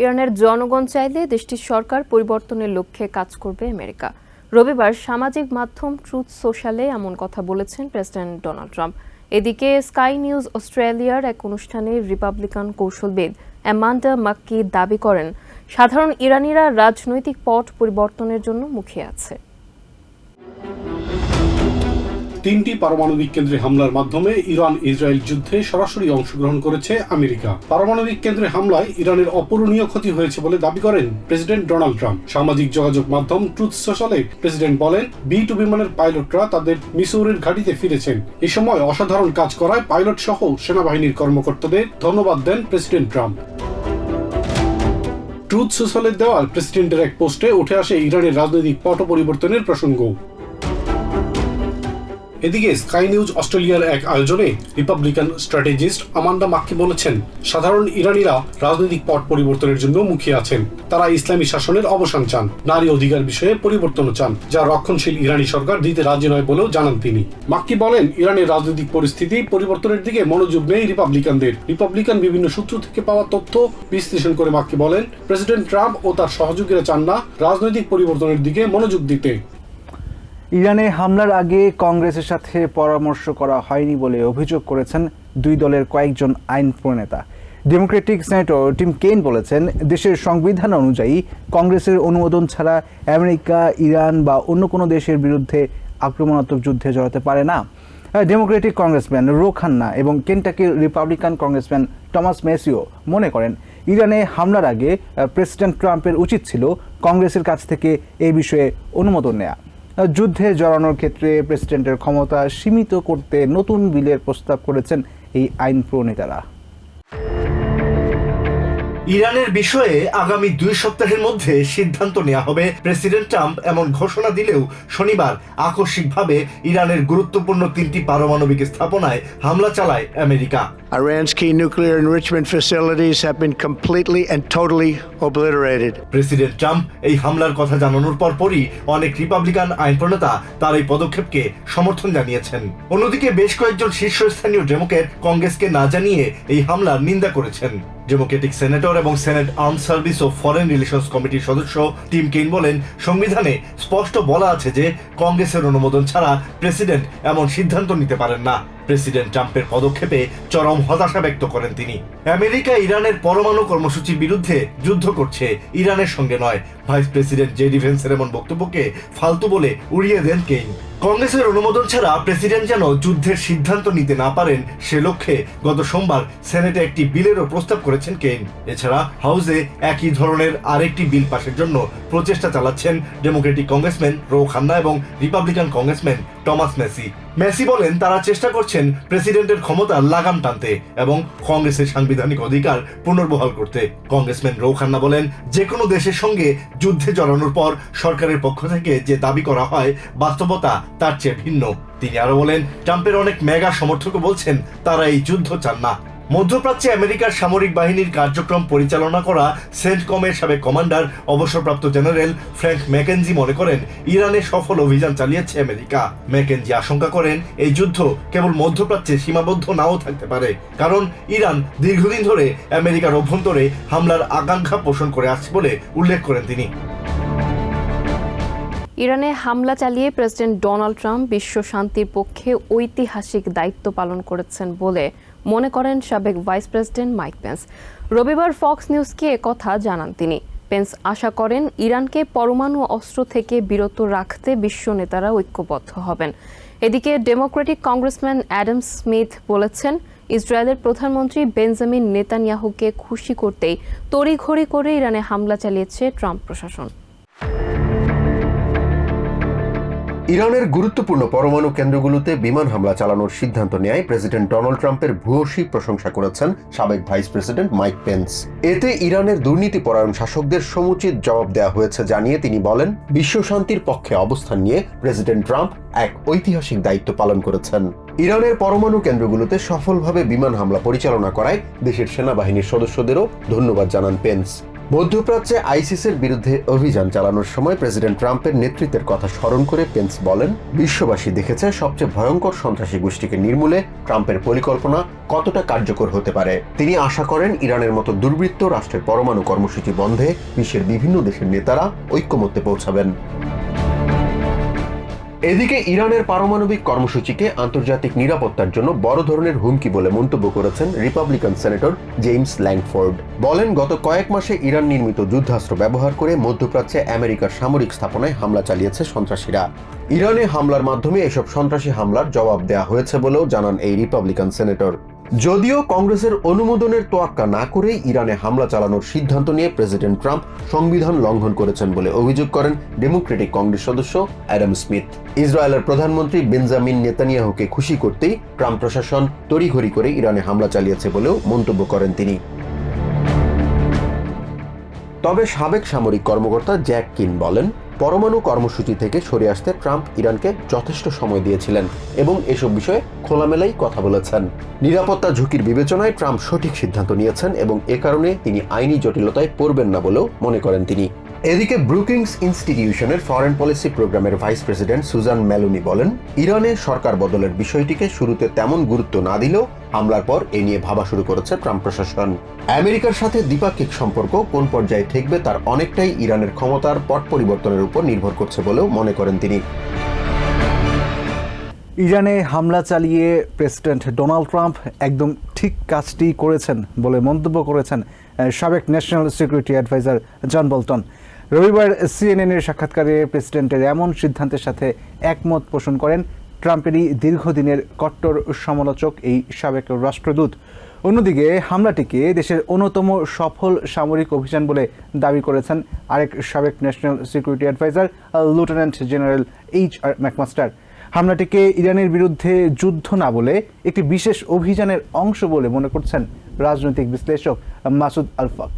ইরানের জনগণ চাইলে দেশটির সরকার পরিবর্তনের লক্ষ্যে কাজ করবে আমেরিকা। রবিবার সামাজিক মাধ্যম ট্রুথ সোশ্যালে এমন কথা বলেছেন প্রেসিডেন্ট ডোনাল্ড ট্রাম্প। এদিকে স্কাই নিউজ অস্ট্রেলিয়ার এক অনুষ্ঠানে রিপাবলিকান কৌশলবিদ অ্যামান্ডা মাক্কি দাবি করেন, সাধারণ ইরানিরা রাজনৈতিক পট পরিবর্তনের জন্য মুখিয়ে আছে। তিনটি পারমাণবিক কেন্দ্রে হামলার মাধ্যমে ইরান ইসরায়েল যুদ্ধে সরাসরি অংশগ্রহণ করেছে আমেরিকা। পারমাণবিক কেন্দ্রে হামলায় ইরানের অপূরণীয় ক্ষতি হয়েছে বলে দাবি করেন প্রেসিডেন্ট ডোনাল্ড ট্রাম্প। সামাজিক যোগাযোগ মাধ্যম ট্রুথ সোশ্যালে প্রেসিডেন্ট বলেন, বি টু বিমানের পাইলটরা তাদের মিসৌরির ঘাঁটিতে ফিরেছেন। এ সময় অসাধারণ কাজ করায় পাইলট সহ সেনাবাহিনীর কর্মকর্তাদের ধন্যবাদ দেন প্রেসিডেন্ট ট্রাম্প। ট্রুথ সোশ্যালের দেওয়া প্রেসিডেন্টের এক পোস্টে উঠে আসে ইরানের রাজনৈতিক পট পরিবর্তনের প্রসঙ্গ। এদিকে স্কাই নিউজ অস্ট্রেলিয়ার এক আয়োজনে রিপাবলিকান স্ট্র্যাটেজিস্ট আমান্ডা মাক্কি বলেছেন, সাধারণ ইরানিরা রাজনৈতিক পট পরিবর্তনের জন্য মুখিয়ে আছেন। তারা ইসলামী শাসনের অবসান চান, নারী অধিকার বিষয়ে পরিবর্তন চান, যা রক্ষণশীল ইরানি সরকার দিতে রাজি নয় বলেও জানান তিনি। মাক্কি বলেন, ইরানের রাজনৈতিক পরিস্থিতি পরিবর্তনের দিকে মনোযোগ নেই রিপাবলিকানদের। রিপাবলিকান বিভিন্ন সূত্র থেকে পাওয়া তথ্য বিশ্লেষণ করে মাক্কি বলেন, প্রেসিডেন্ট ট্রাম্প ও তার সহযোগীরা চান না রাজনৈতিক পরিবর্তনের দিকে মনোযোগ দিতে। ইরানে হামলার আগে কংগ্রেসের সাথে পরামর্শ করা হয়নি বলে অভিযোগ করেছেন দুই দলের কয়েকজন আইন প্রণেতা। ডেমোক্রেটিক সেনেটর টিম কেন বলেছেন, দেশের সংবিধান অনুযায়ী কংগ্রেসের অনুমোদন ছাড়া আমেরিকা, ইরান বা অন্য কোনো দেশের বিরুদ্ধে আক্রমণাত্মক যুদ্ধে জড়াতে পারে না। ডেমোক্রেটিক কংগ্রেসম্যান রো খান্না এবং কেন্টাকির রিপাবলিকান কংগ্রেসম্যান টমাস মেসিও মনে করেন, ইরানে হামলার আগে প্রেসিডেন্ট ট্রাম্পের উচিত ছিল কংগ্রেসের কাছ থেকে এই বিষয়ে অনুমোদন নেওয়া যুদ্ধে জড়ানোর ক্ষেত্রে প্রেসিডেন্টের ক্ষমতা সীমিত করতে নতুন বিলের প্রস্তাব করেছেন এই আইন প্রণেতারা ইরানের বিষয়ে আগামী দুই সপ্তাহের মধ্যে সিদ্ধান্ত নেওয়া হবে। প্রেসিডেন্ট ট্রাম্প এমন ঘোষণা দিলেও শনিবার আকস্মিকভাবে ইরানের গুরুত্বপূর্ণ তিনটি পারমাণবিক স্থাপনায় হামলা চালায় America. Iran's key nuclear enrichment facilities have been completely and totally obliterated. President Trump এই হামলার কথা জানানোর পরপরই অনেক রিপাবলিকান আইন প্রণেতা তার এই পদক্ষেপকে সমর্থন জানিয়েছেন। অন্যদিকে বেশ কয়েকজন শীর্ষস্থানীয় ডেমোক্রেট কংগ্রেসকে না জানিয়ে এই হামলার নিন্দা করেছেন। ডেমোক্রেটিক সেনেটর এবং সেনেট আর্ম সার্ভিস ও ফরেন রিলেশনস কমিটির সদস্য টিম কেইন বলেন, সংবিধানে স্পষ্ট বলা আছে যে, কংগ্রেসের অনুমোদন ছাড়া প্রেসিডেন্ট এমন সিদ্ধান্ত নিতে পারেন না। প্রেসিডেন্ট ট্রাম্পের পদক্ষেপে চরম হতাশা ব্যক্ত করেন তিনি। আমেরিকা ইরানের পরমাণু কর্মসূচির বিরুদ্ধে যুদ্ধ করছে, ইরানের সঙ্গে নয়। ভাইস প্রেসিডেন্ট জে ডিভেন্সের এমন বক্তব্যকে ফালতু বলে উড়িয়ে দেন কেইন। কংগ্রেসের অনুমোদন ছাড়া প্রেসিডেন্ট যেন যুদ্ধের সিদ্ধান্ত নিতে না পারেন, সে লক্ষ্যে গত সোমবার সেনেটে একটি বিলেরও প্রস্তাব করেছেন কেইন। এছাড়া হাউসে একই ধরনের আরেকটি বিল পাশের জন্য প্রচেষ্টা চালাচ্ছেন ডেমোক্রেটিক কংগ্রেসম্যান রো খান্না এবং Republican congressman Thomas Massie Massie বলেন, তারা চেষ্টা করছেন প্রেসিডেন্টের ক্ষমতা লাগাম টানতে এবং কংগ্রেসের সাংবিধানিক অধিকার পুনর্বহাল করতে। কংগ্রেসম্যান রৌ খান্না বলেন যে কোনো দেশের সঙ্গে যুদ্ধে জড়ানোর পর সরকারের পক্ষ থেকে যে দাবি করা হয়, বাস্তবতা তার চেয়ে ভিন্ন। তিনি আরও বলেন, ট্রাম্পের অনেক মেগা সমর্থকও বলছেন, তারা এই যুদ্ধ চান না। মধ্যপ্রাচ্যে আমেরিকার সামরিক বাহিনীর কার্যক্রম পরিচালনা করা সেন্টকমের সাবেক কমান্ডার, অবসরপ্রাপ্ত জেনারেল ফ্র্যাঙ্ক ম্যাকেনজি মনে করেন, ইরানে সফল অভিযান চালিয়েছে আমেরিকা। ম্যাকেনজি আশঙ্কা করেন, এই যুদ্ধ কেবল মধ্যপ্রাচ্যে সীমাবদ্ধ নাও থাকতে পারে, কারণ ইরান দীর্ঘদিন ধরে আমেরিকার অভ্যন্তরে হামলার আকাঙ্ক্ষা পোষণ করে আসছে বলে উল্লেখ করেন তিনি। ইরানে হামলা চালিয়ে প্রেসিডেন্ট ডোনাল্ড ট্রাম্প বিশ্ব শান্তির পক্ষে ঐতিহাসিক দায়িত্ব পালন করেছেন বলে মনে করেন সাবেক ভাইস প্রেসিডেন্ট মাইক পেন্স। রবিবার ফক্স নিউজকে কথা জানান তিনি। পেন্স আশা করেন ইরানকে পরমাণু অস্ত্র থেকে বিরত রাখতে বিশ্ব নেতারা ঐক্যবদ্ধ হবেন। এদিকে ডেমোক্রেটিক কংগ্রেসম্যান অ্যাডাম স্মিথ বলেছেন, ইসরায়েলের প্রধানমন্ত্রী বেঞ্জামিন নেতানিয়াহুকে খুশি করতেই তড়িঘড়ি করে ইরানে হামলা চালিয়েছে ট্রাম্প প্রশাসন। ইরানের গুরুত্বপূর্ণ পরমাণু কেন্দ্রগুলোতে বিমান হামলা চালানোর সিদ্ধান্ত নেয় প্রেসিডেন্ট ডোনাল্ড ট্রাম্পের ভূয়সী প্রশংসা করেছেন সাবেক ভাইস প্রেসিডেন্ট মাইক পেন্স। এতে ইরানের দুর্নীতিপরায়ণ শাসকদের সমুচিত জবাব দেওয়া হয়েছে জানিয়ে তিনি বলেন, বিশ্ব শান্তির পক্ষে অবস্থান নিয়ে প্রেসিডেন্ট ট্রাম্প এক ঐতিহাসিক দায়িত্ব পালন করেছেন। ইরানের পরমাণু কেন্দ্রগুলোতে সফলভাবে বিমান হামলা পরিচালনা করায় দেশের সেনাবাহিনীর সদস্যদেরও ধন্যবাদ জানান পেন্স। মধ্যপ্রাচ্যে আইসিসের বিরুদ্ধে অভিযান চালানোর সময় প্রেসিডেন্ট ট্রাম্পের নেতৃত্বের কথা স্মরণ করে পেন্স বলেন, বিশ্ববাসী দেখেছে সবচেয়ে ভয়ঙ্কর সন্ত্রাসী গোষ্ঠীকে নির্মূলে ট্রাম্পের পরিকল্পনা কতটা কার্যকর হতে পারে। তিনি আশা করেন ইরানের মতো দুর্বৃত্ত রাষ্ট্রের পরমাণু কর্মসূচি বন্ধে বিশ্বের বিভিন্ন দেশের নেতারা ঐক্যমত্যে পৌঁছাবেন। এদিকে ইরানের পারমাণবিক কর্মসূচিকে আন্তর্জাতিক নিরাপত্তার জন্য বড় ধরনের হুমকি বলে মন্তব্য করেছেন রিপাবলিকান সেনেটর জেমস ল্যাংফোর্ড। বলেন, গত কয়েক মাসে ইরান নির্মিত যুদ্ধাস্ত্র ব্যবহার করে মধ্যপ্রাচ্যে আমেরিকার সামরিক স্থাপনায় হামলা চালিয়েছে সন্ত্রাসীরা। ইরানে হামলার মাধ্যমে এসব সন্ত্রাসী হামলার জবাব দেয়া হয়েছে বলেও জানান এই রিপাবলিকান সেনেটর। যদিও কংগ্রেসের অনুমোদনের তোয়াক্কা না করেই ইরানে হামলা চালানোর সিদ্ধান্ত নিয়ে প্রেসিডেন্ট ট্রাম্প সংবিধান লঙ্ঘন করেছেন বলে অভিযোগ করেন ডেমোক্রেটিক কংগ্রেস সদস্য অ্যাডাম স্মিথ। ইসরায়েলের প্রধানমন্ত্রী বেঞ্জামিন নেতানিয়াহুকে খুশি করতেই ট্রাম্প প্রশাসন তড়িঘড়ি করে ইরানে হামলা চালিয়েছে বলেও মন্তব্য করেন তিনি। তবে সাবেক সামরিক কর্মকর্তা জ্যাক কিন বলেন পরমাণু কর্মসূচি থেকে সরে আসতে ট্রাম্প ইরানকে যথেষ্ট সময় দিয়েছিলেন এবং এসব বিষয়ে খোলামেলাই কথা বলেছেন। নিরাপত্তা ঝুঁকির বিবেচনায় ট্রাম্প সঠিক সিদ্ধান্ত নিয়েছেন এবং এ কারণে তিনি আইনি জটিলতায় পড়বেন না বলেও মনে করেন তিনি। এদিকে ব্রুকিংস ইনস্টিটিউশনের ফরেন পলিসি প্রোগ্রামের ভাইস প্রেসিডেন্ট সুজান মেলুনি বলেন, ইরানে সরকার বদলের বিষয়টিকে শুরুতে তেমন গুরুত্ব না দিলেও হামলার পর এ নিয়ে ভাবা শুরু করেছে ট্রাম্প প্রশাসন। আমেরিকার সাথে দ্বিপাক্ষিক সম্পর্ক কোন পর্যায়ে ঠেকবে তার অনেকটাই ইরানের ক্ষমতার পট পরিবর্তনের উপর নির্ভর করছে বলেও মনে করেন তিনি। ইরানে হামলা চালিয়ে প্রেসিডেন্ট ডোনাল্ড ট্রাম্প একদম ঠিক কাজটি করেছেন বলে মন্তব্য করেছেন সাবেক national security adviser John Bolton. রবিবার সিএনএনের সাক্ষাৎকারে প্রেসিডেন্টের এমন সিদ্ধান্তের সাথে একমত পোষণ করেন ট্রাম্পেরই দীর্ঘদিনের কট্টর সমালোচক এই সাবেক রাষ্ট্রদূত। অন্যদিকে হামলাটিকে দেশের অন্যতম সফল সামরিক অভিযান বলে দাবি করেছেন আরেক সাবেক national security adviser, lieutenant general H R McMaster. হামলাটিকে ইরানের বিরুদ্ধে যুদ্ধ না বলে একটি বিশেষ অভিযানের অংশ বলে মনে করছেন রাজনৈতিক বিশ্লেষক মাসুদ আলফাক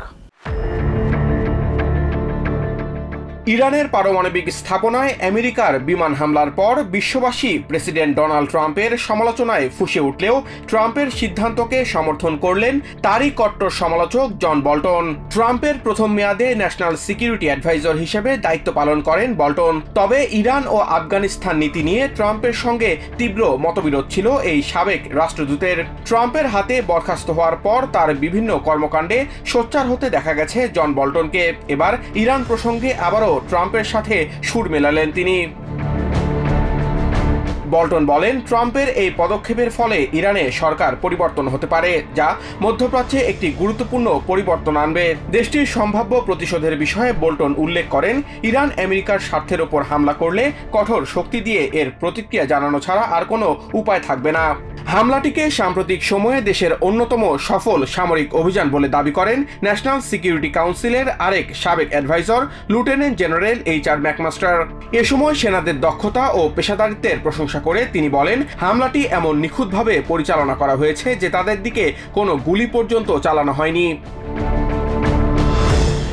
ইরানের পারমাণবিক স্থাপনায় আমেরিকার বিমান হামলার পর বিশ্ববাসী প্রেসিডেন্ট ডোনাল্ড ট্রাম্পের সমালোচনায় ফুসে উঠলেও ট্রাম্পের সিদ্ধান্তকে সমর্থন করলেন তারই কট্টর সমালোচক জন বল্টন। ট্রাম্পের প্রথম মেয়াদে ন্যাশনাল সিকিউরিটি অ্যাডভাইজার হিসেবে দায়িত্ব পালন করেন বল্টন। তবে ইরান ও আফগানিস্তান নীতি নিয়ে ট্রাম্পের সঙ্গে তীব্র মতবিরোধ ছিল এই সাবেক রাষ্ট্রদূতের। ট্রাম্পের হাতে বরখাস্ত হওয়ার পর তার বিভিন্ন কর্মকাণ্ডে সোচ্চার হতে দেখা গেছে জন বল্টনকে। এবার ইরান প্রসঙ্গে আবারও ট্রাম্পের সাথে সুর মেলালেন। তিনি বল্টন বলেন, ট্রাম্পের এই পদক্ষেপের ফলে ইরানে সরকার পরিবর্তন হতে পারে, যা মধ্যপ্রাচ্যে একটি গুরুত্বপূর্ণ পরিবর্তন আনবে। দেশটির সম্ভাব্য প্রতিশোধের বিষয়ে বোল্টন উল্লেখ করেন, ইরান আমেরিকার স্বার্থের ওপর হামলা করলে কঠোর শক্তি দিয়ে এর প্রতিক্রিয়া জানানো ছাড়া আর কোনো উপায় থাকবে না। হামলাটিকে সাম্প্রতিক সময়ে দেশের অন্যতম সফল সামরিক অভিযান বলে দাবি করেন ন্যাশনাল সিকিউরিটি কাউন্সিলের আরেক সাবেক adviser lieutenant general H R McMaster. এ সময় সেনাদের দক্ষতা ও পেশাদারিত্বের প্রশংসা করে তিনি বলেন, হামলাটি এমন নিখুঁতভাবে পরিচালনা করা হয়েছে যে তাদের দিকে কোনো গুলি পর্যন্ত চালানো হয়নি।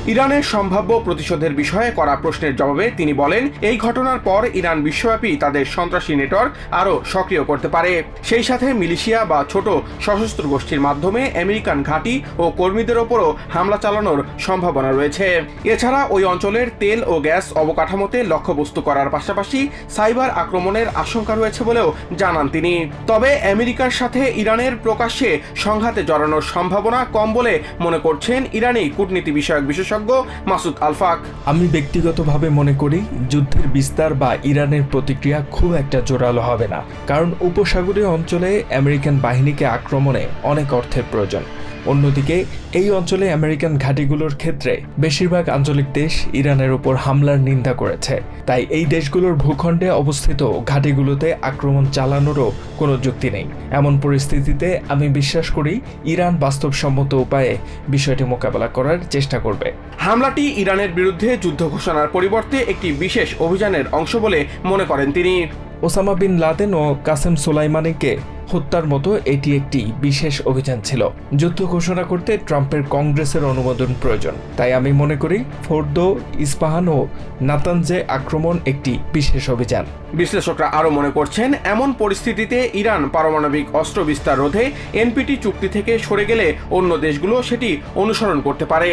ইরানের সম্ভাব্য প্রতিশোধের বিষয়ে করা প্রশ্নের জবাবে তিনি বলেন, এই ঘটনার পর ইরান বিশ্বব্যাপী তাদের সন্ত্রাসী নেটওয়ার্ক আরও সক্রিয় করতে পারে। সেই সাথে মিলিশিয়া বা ছোট সশস্ত্র গোষ্ঠীর মাধ্যমে আমেরিকান ঘাঁটি ও কর্মীদের ওপরও হামলা চালানোর সম্ভাবনা রয়েছে। এছাড়া ওই অঞ্চলের তেল ও গ্যাস অবকাঠামোতে লক্ষ্যবস্তু করার পাশাপাশি সাইবার আক্রমণের আশঙ্কা রয়েছে বলেও জানান তিনি। তবে আমেরিকার সাথে ইরানের প্রকাশ্যে সংঘাতে জড়ানোর সম্ভাবনা কম বলে মনে করছেন ইরানি কূটনীতি বিষয়ক বিশেষজ্ঞ মাসুদ আলফাক। আমি ব্যক্তিগতভাবে মনে করি যুদ্ধের বিস্তার বা ইরানের প্রতিক্রিয়া খুব একটা জোরালো হবে না, কারণ উপসাগরীয় অঞ্চলে আমেরিকান বাহিনীকে আক্রমণে অনেক অর্থের প্রয়োজন। অন্যদিকে, এই অঞ্চলে আমেরিকান ঘাঁটিগুলোর ক্ষেত্রে বেশিরভাগ আঞ্চলিক দেশ ইরানের ওপর হামলার নিন্দা করেছে। তাই এই দেশগুলোর ভূখণ্ডে অবস্থিত ঘাঁটিগুলোতে আক্রমণ চালানোরও কোনো যুক্তি নেই। এমন পরিস্থিতিতে আমি বিশ্বাস করি, ইরান বাস্তবসম্মত উপায়ে বিষয়টি মোকাবেলা করার চেষ্টা করবে। হামলাটি ইরানের বিরুদ্ধে যুদ্ধ ঘোষণার পরিবর্তে একটি বিশেষ অভিযানের অংশ বলে মনে করেন তিনি। ওসামা বিন লাদেন ও কাসেম সোলাইমানিকে হত্যার মতো এটি একটি বিশেষ অভিযান ছিল। যুদ্ধ ঘোষণা করতে ট্রাম্পের কংগ্রেসের অনুমোদন প্রয়োজন। তাই আমি মনে করি ফোর্দো, ইস্পাহান ও নাতানজে আক্রমণ একটি বিশেষ অভিযান। বিশ্লেষকরা আরও মনে করছেন, এমন পরিস্থিতিতে ইরান পারমাণবিক অস্ত্র বিস্তার রোধে এনপিটি চুক্তি থেকে সরে গেলে অন্য দেশগুলো সেটি অনুসরণ করতে পারে।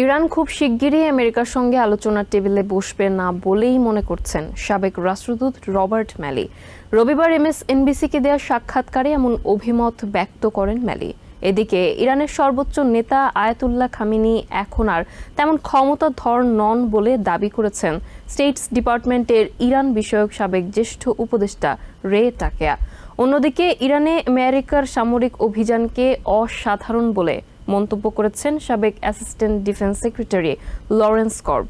ইরান খুব শিগগিরই আমেরিকার সঙ্গে আলোচনার টেবিলে বসবে না বলেই মনে করছেন সাবেক রাষ্ট্রদূত রবার্ট ম্যালি। রবিবার এমএসএনবিসিকে দেওয়া সাক্ষাৎকারে এমন অভিমত ব্যক্ত করেন ম্যালি। এদিকে ইরানের সর্বোচ্চ নেতা আয়াতুল্লাহ খামিনি এখন আর তেমন ক্ষমতাধর নন বলে দাবি করেছেন স্টেটস ডিপার্টমেন্টের ইরান বিষয়ক সাবেক জ্যেষ্ঠ উপদেষ্টা রে টাকেয়া অন্যদিকে ইরানে আমেরিকার সামরিক অভিযানকে অসাধারণ বলে মন্তব্য করেছেন সাবেক assistant defence secretary Lawrence Korb.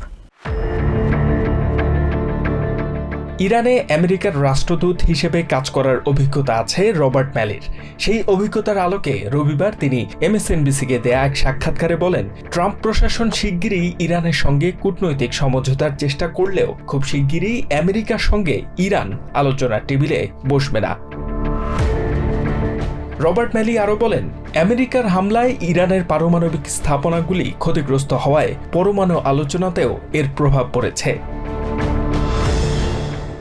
ইরানে আমেরিকার রাষ্ট্রদূত হিসেবে কাজ করার অভিজ্ঞতা আছে রবার্ট ম্যালির। সেই অভিজ্ঞতার আলোকে রবিবার তিনি এমএসএনবিসিকে দেয়া এক সাক্ষাৎকারে বলেন, ট্রাম্প প্রশাসন শিগগিরই ইরানের সঙ্গে কূটনৈতিক সমঝোতার চেষ্টা করলেও খুব শিগগিরই আমেরিকার সঙ্গে ইরান আলোচনার টেবিলে বসবে না। রবার্ট ম্যালি আরও বলেন, আমেরিকার হামলায় ইরানের পারমাণবিক স্থাপনাগুলি ক্ষতিগ্রস্ত হওয়ায় পরমাণু আলোচনাতেও এর প্রভাব পড়েছে।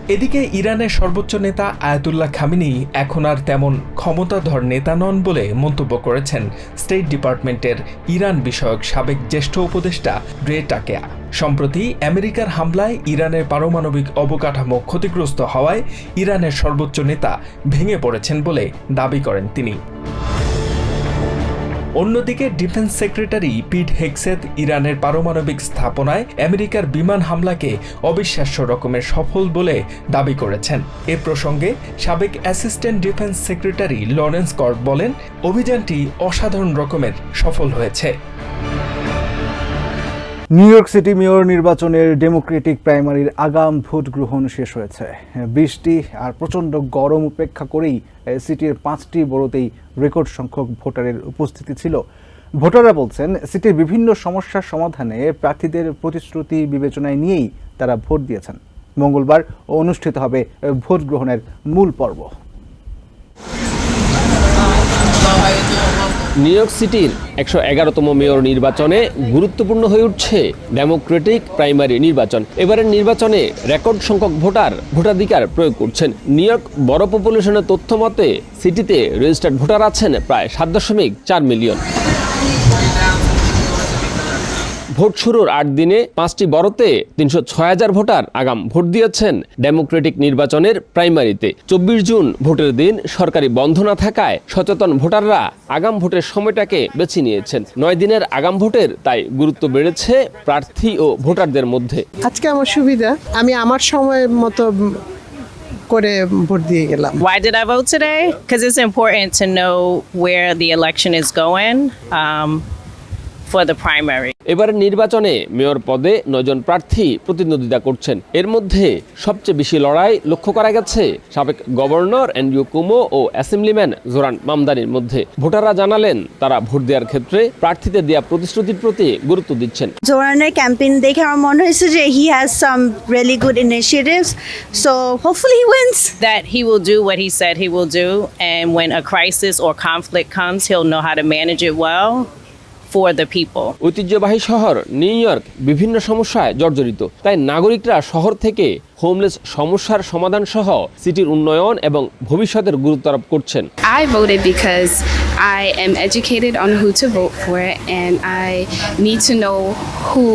এদিকে ইরানের সর্বোচ্চ নেতা আয়াতুল্লাহ খামিনি এখন আর তেমন ক্ষমতাধর নেতা নন বলে মন্তব্য করেছেন স্টেট ডিপার্টমেন্টের ইরান বিষয়ক সাবেক জ্যেষ্ঠ উপদেষ্টা রে টাকেয়া। সম্প্রতি আমেরিকার হামলায় ইরানের পারমাণবিক অবকাঠামো ক্ষতিগ্রস্ত হওয়ায় ইরানের সর্বোচ্চ নেতা ভেঙে পড়েছেন বলে দাবি করেন তিনি। অন্যদিকে ডিফেন্স সেক্রেটারি পিট হেক্সেথ ইরানের পারমাণবিক স্থাপনায় আমেরিকার বিমান হামলাকে অবিশ্বাস্য রকমের সফল বলে দাবি করেছেন। এ প্রসঙ্গে সাবেক assistant defence secretary Lawrence Korb বলেন, অভিযানটি অসাধারণ রকমের সফল হয়েছে। নিউ ইয়র্ক সিটি মেয়র নির্বাচনের ডেমোক্রেটিক প্রাইমারির আগাম ভোট গ্রহণ শেষ হয়েছে। বৃষ্টি আর প্রচণ্ড গরম উপেক্ষা করেই সিটির পাঁচটি বড়তেই রেকর্ড সংখ্যক ভোটারের উপস্থিতি ছিল। ভোটাররা বলছেন, সিটির বিভিন্ন সমস্যার সমাধানে প্রার্থীদের প্রতিশ্রুতি বিবেচনায় নিয়েই তারা ভোট দিয়েছেন। মঙ্গলবার অনুষ্ঠিত হবে ভোট গ্রহণের মূল পর্ব। নিউ ইয়র্ক সিটির একশো এগারোতম মেয়র নির্বাচনে গুরুত্বপূর্ণ হয়ে উঠছে ডেমোক্রেটিক প্রাইমারি নির্বাচন। এবারের নির্বাচনে রেকর্ড সংখ্যক ভোটার ভোটাধিকার প্রয়োগ করছেন। নিউ ইয়র্ক বড় পপুলেশনের তথ্য মতে, সিটিতে রেজিস্টার্ড ভোটার আছেন প্রায় সাত দশমিক চার মিলিয়ন। ভোট শুরুর আট দিনে পাঁচটি বড়তে তিনশো ছয় হাজার ভোটার আগাম ভোট দিয়েছেন ডেমোক্রেটিক নির্বাচনের প্রাইমারিতে চব্বিশ জুন ভোটের দিন সরকারি বন্ধ না থাকায় সচেতন ভোটাররা আগাম ভোটের সময়টাকে বেছে নিয়েছেন নয় দিনের আগাম ভোটের তাই গুরুত্ব বেড়েছে প্রার্থী ও ভোটারদের মধ্যে আজকে আমার সুবিধা আমি আমার সময় মতো করে ভোট দিয়ে গেলাম Why did I vote today? Because it's important to know where the election is going um, for the primary. এবারের নির্বাচনে মেয়র পদে নয়জন প্রার্থী প্রতিদ্বন্দ্বিতা করছেন। এর মধ্যে সবচেয়ে বেশি লড়াই লক্ষ্য করা গেছে সাবেক গভর্নর অ্যান্ড্রিউ কুমো ও অ্যাসেম্বলিম্যান জোরান মামদানির মধ্যে। ভোটাররা জানালেন তারা ভোট দেওয়ার ক্ষেত্রে প্রার্থীদের দেওয়া প্রতিশ্রুতির প্রতি গুরুত্ব দিচ্ছেন। জোরানের ক্যাম্পেইন দেখে আমার মনে হয়েছে যে he has some really good initiatives so hopefully he wins That he will do what he said he will do, and when a crisis or conflict comes, he'll know how to manage it well. ঐতিহ্যবাহী শহর new York বিভিন্ন সমস্যায় জর্জরিত তাই নাগরিকরা শহর থেকে homeless সমস্যার সমাধান সহ সিটির উন্নয়ন এবং ভবিষ্যতের গুরুত্ব আরোপ করছেন I voted because I am educated on who to vote for and I need to know who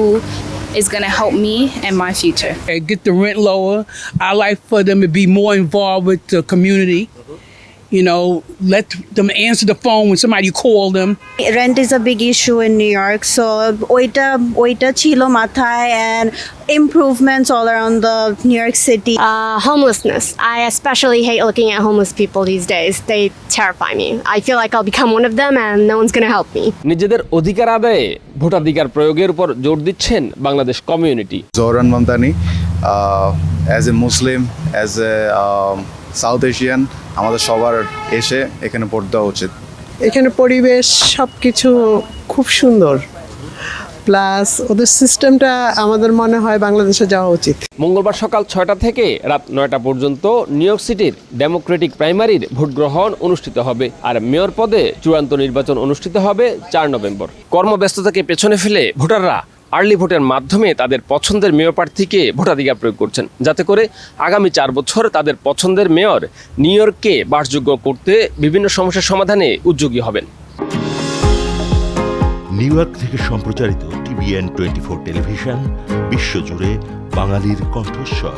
is going to help me and my future. And get the rent lower. I like for them to be more involved with the community. You know, let them answer the phone when somebody call them. Rent is a big issue in New York so ওইটা ওইটা ছিল মাথায় and improvements all around the New York city Uh, homelessness. I especially hate looking at homeless people these days. They terrify me. I feel like I'll become one of them and no one's going to help me. নিজেদের অধিকার আদায়ে ভোটাধিকার প্রয়োগের উপর জোর দিচ্ছেন Bangladesh community Zoran Mamdani, uh, as a Muslim, as a um, South Asian, আমাদের সবার এসে এখানে ভোট দেওয়া উচিত। এখানে পরিবেশ সব কিছু খুব সুন্দর। প্লাস ওদের সিস্টেমটা আমাদের মনে হয় বাংলাদেশে যাওয়া উচিত। মঙ্গলবার সকাল ছয়টা থেকে রাত নয়টা পর্যন্ত নিউ ইয়র্ক সিটির ডেমোক্রেটিক প্রাইমারির ভোট গ্রহণ অনুষ্ঠিত হবে আর মেয়র পদে চূড়ান্ত নির্বাচন অনুষ্ঠিত হবে চার নভেম্বর। কর্মব্যস্ততাকে পেছনে ফেলে ভোটাররা আর্লি ভোটের মাধ্যমে তাদের পছন্দের মেয়র প্রার্থীকে ভোটাধিকার প্রয়োগ করছেন। যাতে করে আগামী চার বছর তাদের পছন্দের মেয়র নিউ ইয়র্ককে বাসযোগ্য করতে বিভিন্ন সমস্যার সমাধানে উদ্যোগী হবেন। নিউ ইয়র্ক থেকে সম্প্রচারিত টিভিএন টোয়েন্টি ফোর টেলিভিশন বিশ্বজুড়ে বাঙালির কণ্ঠস্বর।